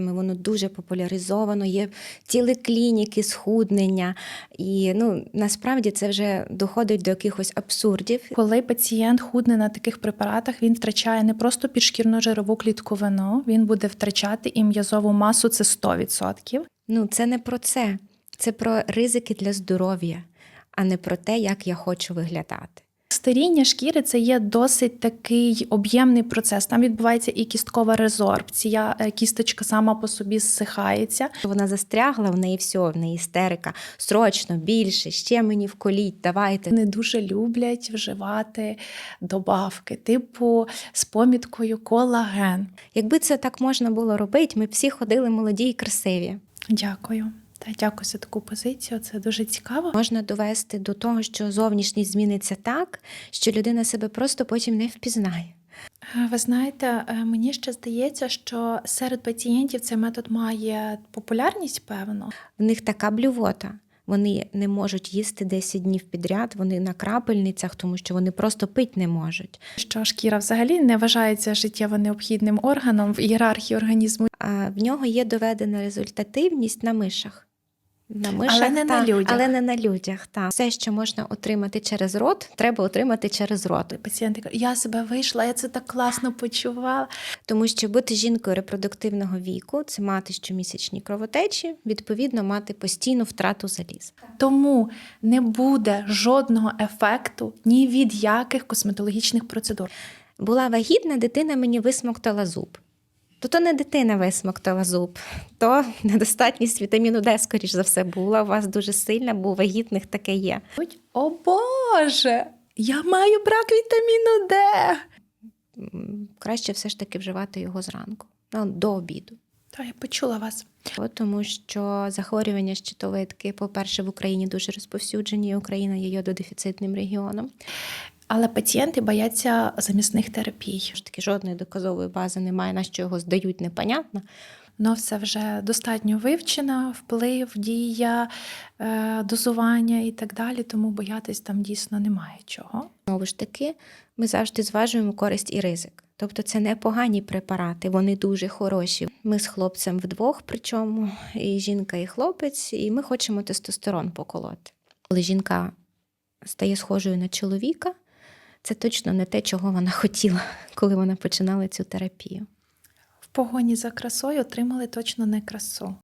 Воно дуже популяризовано, є цілі клініки схуднення. І ну, насправді це вже доходить до якихось абсурдів. Коли пацієнт худне на таких препаратах, він втрачає не просто підшкірну жирову клітковину, він буде втрачати і м'язову масу це 100%. Ну, це не про це. Це про ризики для здоров'я, а не про те, як я хочу виглядати. Старіння шкіри це є досить такий об'ємний процес. Там відбувається і кісткова резорбція, е, кісточка сама по собі зсихається. Вона застрягла, в неї все, в неї істерика. Срочно, більше, ще мені вколіть, давайте. Не дуже люблять вживати добавки, типу з поміткою колаген. Якби це так можна було робити, ми б всі ходили молоді і красиві. Дякую. Та дякую за таку позицію. Це дуже цікаво. Можна довести до того, що зовнішність зміниться так, що людина себе просто потім не впізнає. Е, Ви знаєте, е, мені ще здається, що серед пацієнтів цей метод має популярність, певно. В них така блювота. Вони не можуть їсти 10 днів підряд, вони на крапельницях, тому що вони просто пить не можуть. Що шкіра взагалі не вважається життєво необхідним органом в ієрархії організму. А в нього є доведена результативність на мишах. На мишах, Але не на людях. Але не на людях. Та. Все, що можна отримати через рот, треба отримати через рот. Пацієнти кажуть, я себе вийшла, я це так класно почувала. Тому що бути жінкою репродуктивного віку це мати щомісячні кровотечі, відповідно, мати постійну втрату заліза. Тому не буде жодного ефекту ні від яких косметологічних процедур. Була вагітна, дитина мені висмоктала зуб. То то не дитина висмоктала зуб, то недостатність вітаміну Д, скоріш за все, була у вас дуже сильна, бо у вагітних таке є. О Боже! Я маю брак вітаміну Д. Краще все ж таки вживати його зранку, ну, до обіду. Та я почула вас. Тому що захворювання щитовидки, по-перше, в Україні дуже розповсюджені, і Україна є йододефіцитним регіоном. Але пацієнти бояться замісних терапій. Таки жодної доказової бази немає, на що його здають, непонятно. Но все вже достатньо вивчено, вплив, дія, е, дозування і так далі. Тому боятись там дійсно немає чого. Знову ж таки, ми завжди зважуємо користь і ризик. Тобто це не погані препарати, вони дуже хороші. Ми з хлопцем вдвох, причому і жінка, і хлопець, і ми хочемо тестостерон поколоти. Коли жінка стає схожою на чоловіка, це точно не те, чого вона хотіла, коли вона починала цю терапію. В погоні за красою отримали точно не красу.